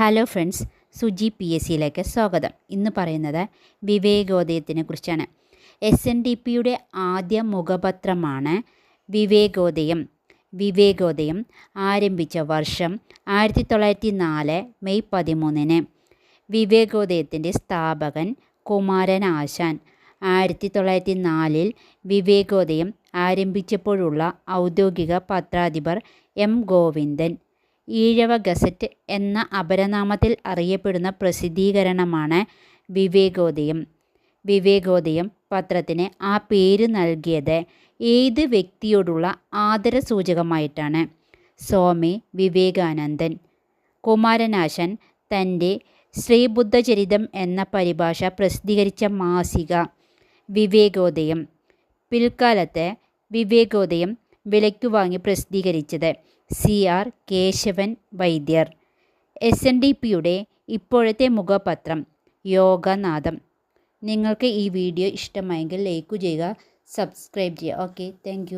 Hello friends Suji P S സിയിലേക്ക് സ്വാഗതം. ഇന്ന് പറയുന്നത് വിവേകോദയത്തിനെ കുറിച്ചാണ്. എസ് എൻ ഡി പിയുടെ ആദ്യ മുഖപത്രമാണ് വിവേകോദയം. വിവേകോദയം ആരംഭിച്ച വർഷം ആയിരത്തി തൊള്ളായിരത്തി നാല് മെയ് പതിമൂന്നിന് വിവേകോദയത്തിന്റെ സ്ഥാപകൻ കുമാരൻ ആശാൻ. ആയിരത്തി തൊള്ളായിരത്തി നാലിൽ വിവേകോദയം ആരംഭിച്ചപ്പോഴുള്ള ഔദ്യോഗിക പത്രാധിപർ എം ഗോവിന്ദൻ. ഈഴവ ഗസറ്റ് എന്ന അപരനാമത്തിൽ അറിയപ്പെടുന്ന പ്രസിദ്ധീകരണമാണ് വിവേകോദയം. വിവേകോദയം പത്രത്തിന് ആ പേര് നൽകിയത് ഏത് വ്യക്തിയോടുള്ള ആദരസൂചകമായിട്ടാണ്. സ്വാമി വിവേകാനന്ദൻ. കുമാരനാശൻ തന്റെ ശ്രീബുദ്ധചരിതം എന്ന പരിഭാഷ പ്രസിദ്ധീകരിച്ച മാസിക വിവേകോദയം. പിൽക്കാലത്ത് വിവേകോദയം വിലയ്ക്ക് വാങ്ങി പ്രസിദ്ധീകരിച്ചത്. C. R. Kesavan Vaidyar. S N D പിയുടെ ഇപ്പോഴത്തെ മുഖപത്രം യോഗനാഥം. നിങ്ങൾക്ക് ഈ വീഡിയോ ഇഷ്ടമായെങ്കിൽ ലൈക്ക് ചെയ്യുക സബ്സ്ക്രൈബ് ചെയ്യുക. Okay thank